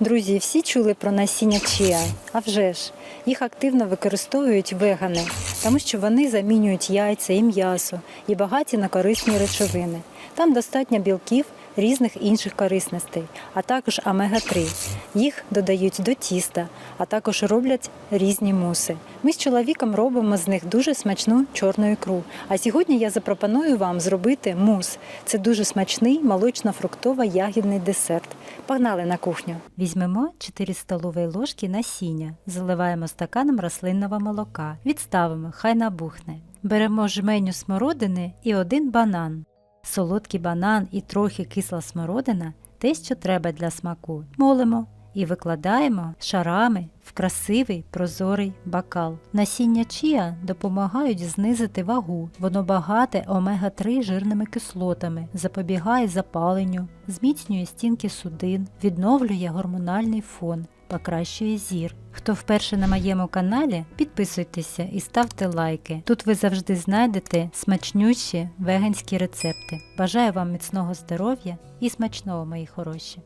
Друзі, всі чули про насіння чіа? А вже ж, їх активно використовують вегани, тому що вони замінюють яйця і м'ясо і багаті на корисні речовини. Там достатньо білків різних інших корисностей, а також омега-3. Їх додають до тіста, а також роблять різні муси. Ми з чоловіком робимо з них дуже смачну чорну ікру. А сьогодні я запропоную вам зробити мус. Це дуже смачний молочно-фруктово-ягідний десерт. Погнали на кухню. Візьмемо 4 столові ложки насіння, заливаємо стаканом рослинного молока, відставимо, хай набухне. Беремо жменю смородини і один банан. Солодкий банан і трохи кисла смородина те, що треба для смаку. Молимо і викладаємо шарами в красивий прозорий бокал. Насіння чія допомагають знизити вагу. Воно багате омега-3 жирними кислотами, запобігає запаленню, зміцнює стінки судин, відновлює гормональний фон. Покращує зір. Хто вперше на моєму каналі, підписуйтеся і ставте лайки. Тут ви завжди знайдете смачнющі веганські рецепти. Бажаю вам міцного здоров'я і смачного, мої хороші!